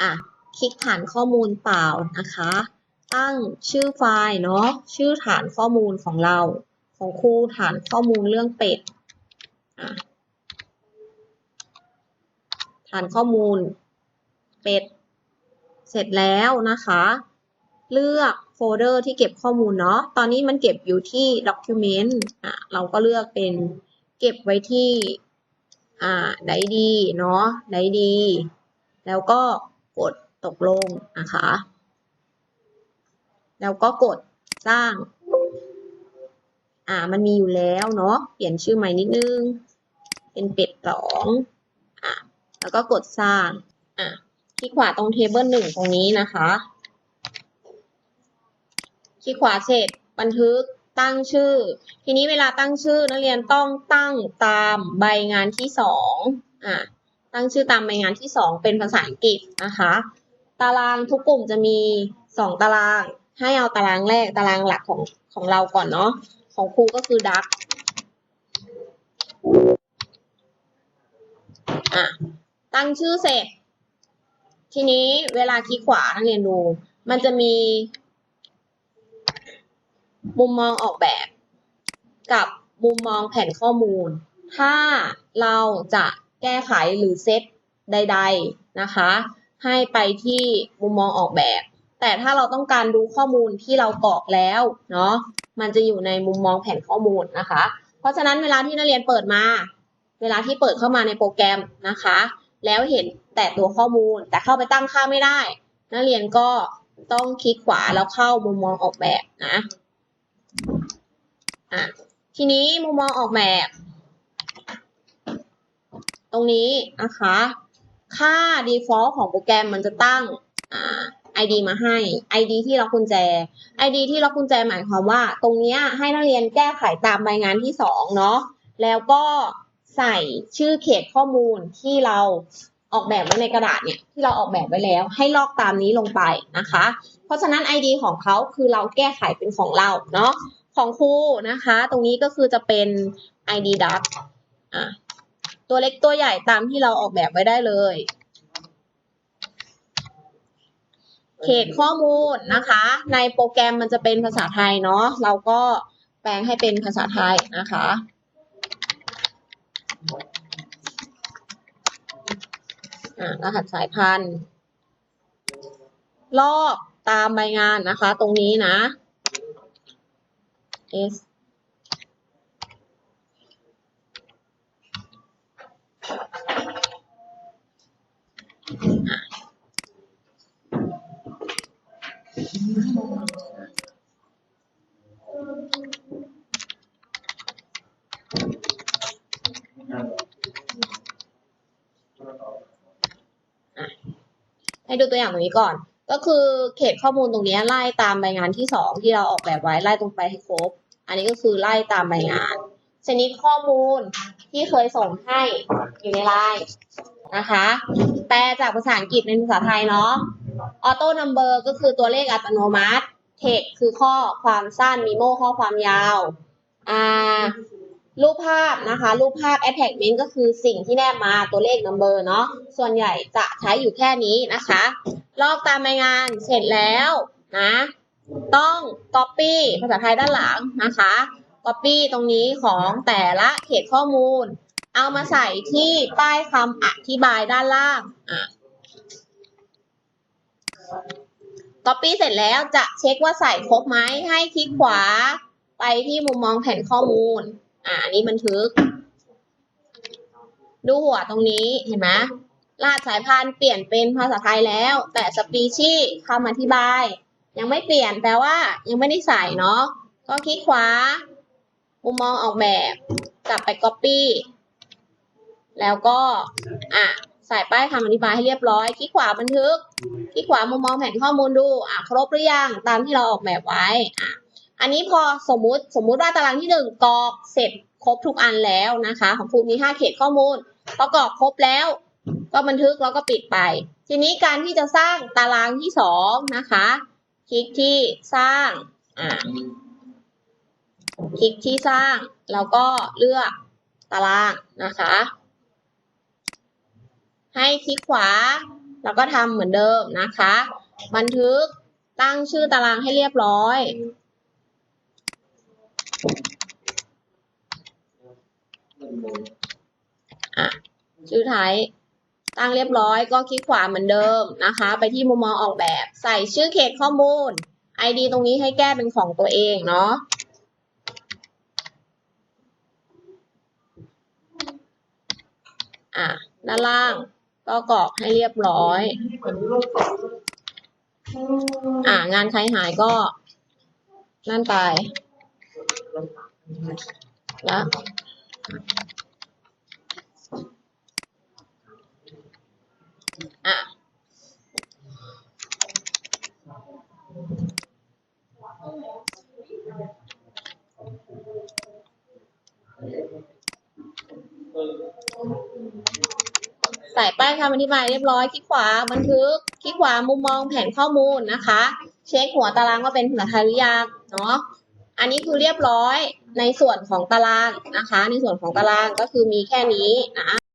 อะ คลิกฐานข้อมูลเปล่านะคะ ตั้งชื่อไฟล์เนาะ ชื่อฐานข้อมูลของเรา ของครูฐานข้อมูลเรื่องเป็ด อะ ฐานข้อมูลเป็ด เสร็จแล้วนะคะ เลือกโฟลเดอร์ที่เก็บข้อมูลเนาะ ตอนนี้มันเก็บอยู่ที่ document อะ เราก็เลือกเป็นเก็บไว้ที่ อ่าไดดี เนาะไดดี แล้วก็ กดตกลงนะคะ แล้วก็กดสร้าง อ่า มันมีอยู่แล้วเนาะ เปลี่ยนชื่อใหม่นิดนึง เป็นเป็ดสองอะแล้วก็กดสร้าง อะคลิกขวาตรงเทเบิลหนึ่งตรงนี้นะคะ คลิกขวาเสร็จบันทึกตั้งชื่อ ทีนี้เวลาตั้งชื่อนักเรียนต้องตั้งตามใบงานที่สองอะ ตั้งชื่อตามใบงานที่สองเป็นภาษาอังกฤษนะคะ ตารางทุกกลุ่มจะมีสองตาราง ให้เอาตารางแรกตารางหลักของของเราก่อนเนาะ ของครูก็คือดักอะตั้งชื่อเสร็จ ทีนี้เวลาคลิกขวานักเรียนดู มันจะมี มุมมองออกแบบ กับมุมมองแผนข้อมูล ถ้าเราจะ แก้ไขหรือเซตใด ๆนะคะ ให้ไปที่มุมมองออกแบบ แต่ถ้าเราต้องการดูข้อมูลที่เรากรอกแล้วเนาะมันจะอยู่ในมุมมองแผนข้อมูลนะคะ เพราะฉะนั้นเวลาที่นักเรียนเปิดมา เวลาที่เปิดเข้ามาในโปรแกรมนะคะ แล้วเห็นแต่ตัวข้อมูลแต่เข้าไปตั้งค่าไม่ได้ นักเรียนก็ต้องคลิกขวาแล้วเข้ามุมมองออกแบบนะอะทีนี้มุมมองออกแบบ ตรงนี้นะคะ ค่า default ของโปรแกรมมันจะตั้งอ่า ID มาให้ ID ที่ล็อกกุญแจ ID ที่ล็อกกุญแจหมายความว่า ตรงนี้ให้นักเรียนแก้ไขตามใบงานที่สองเนาะ แล้วก็ใส่ชื่อเขตข้อมูลที่เราออกแบบไว้ในกระดาษเนี่ย ที่เราออกแบบไว้แล้ว ให้ลอกตามนี้ลงไปนะคะ เพราะฉะนั้น ID ของเขาคือเราแก้ไขเป็นของเราเนาะ ของครูนะคะ ตรงนี้ก็คือจะเป็น ID duck อะ ตัวเล็กตัวใหญ่ตามที่เราออกแบบไว้ได้เลย เขตข้อมูลนะคะ ในโปรแกรมมันจะเป็นภาษาไทยเนาะเราก็แปลงให้เป็นภาษาไทยนะคะรหัสสายพันธุ์ ลอกตามใบงานนะคะ ตรงนี้นะ S ให้ดูตัวอย่างตรงนี้ก่อน ก็คือเขตข้อมูลตรงนี้ไล่ตามใบงานที่สองที่เราออกแบบไว้ไล่ตรงไปให้ครบ อันนี้ก็คือไล่ตามใบงาน ชนิดข้อมูลที่เคยส่งให้อยู่ในไลน์นะคะแปลจากภาษาอังกฤษเป็นภาษาไทยเนาะออโต้นัมเบอร์ก็คือตัวเลขอัตโนมัติเทคคือข้อความสั้นมีโมข้อความยาวอ่ารูปภาพนะคะ รูปภาพ attachment ก็คือสิ่งที่แนบมาตัวเลข number เนาะส่วนใหญ่จะใช้อยู่แค่นี้นะคะ ลอกตามใบงานเสร็จแล้วนะ ต้อง copy ภาษาไทยด้านหลังนะคะ copy ตรงนี้ของแต่ละเขตข้อมูล เอามาใส่ที่ป้ายคำอธิบายด้านล่างอะ copy เสร็จแล้วจะเช็คว่าใส่ครบไหมให้คลิกขวาไปที่มุมมองแผ่นข้อมูล อ่าอันนี้บันทึก ดูหัวตรงนี้เห็นไหมรหัสสายพันธุ์เปลี่ยนเป็นภาษาไทยแล้ว แต่สปีชีคำอธิบาย ยังไม่เปลี่ยนแปลว่ายังไม่ได้ใส่เนาะก็คลิกขวา มุมมองออกแบบ กลับไป copy แล้วก็อะใส่ป้ายคำอธิบายให้เรียบร้อย คลิกขวาบันทึก คลิกขวามุมมองแผนข้อมูลดู อะครบหรือยัง ตามที่เราออกแบบไว้ อะ อันนี้พอสมมุติสมมุติว่าตารางที่หนึ่งกรอกเสร็จครบทุกอันแล้วนะคะ ของครูมีห้าเขตข้อมูลพอกรอกครบแล้ว ก็บันทึกแล้วก็ปิดไป ทีนี้การที่จะสร้างตารางที่สองนะคะ คลิกที่สร้าง อ่า คลิกที่สร้าง แล้วก็เลือกตารางนะคะ ให้คลิกขวา แล้วก็ทำเหมือนเดิมนะคะ บันทึกตั้งชื่อตารางให้เรียบร้อยอะชื่อไทยตั้งเรียบร้อยก็คลิกขวาเหมือนเดิมนะคะ ไปที่มุมมองออกแบบ ใส่ชื่อเขตข้อมูล ID ตรงนี้ให้แก้เป็นของตัวเองเนาะ อะด้านล่างก็กรอกให้เรียบร้อย อะงานใครหายก็ นั่นไปแล้ว ส่ป้ายคำอธิบายเรียบร้อย คลิกขวาบันทึก คลิกขวามุมมองแผนข้อมูลนะคะ เช็คหัวตารางว่าเป็นภาษาไทยหรือยังเนาะ อันนี้คือเรียบร้อยในส่วนของตารางนะคะ ในส่วนของตารางก็คือมีแค่นี้นะ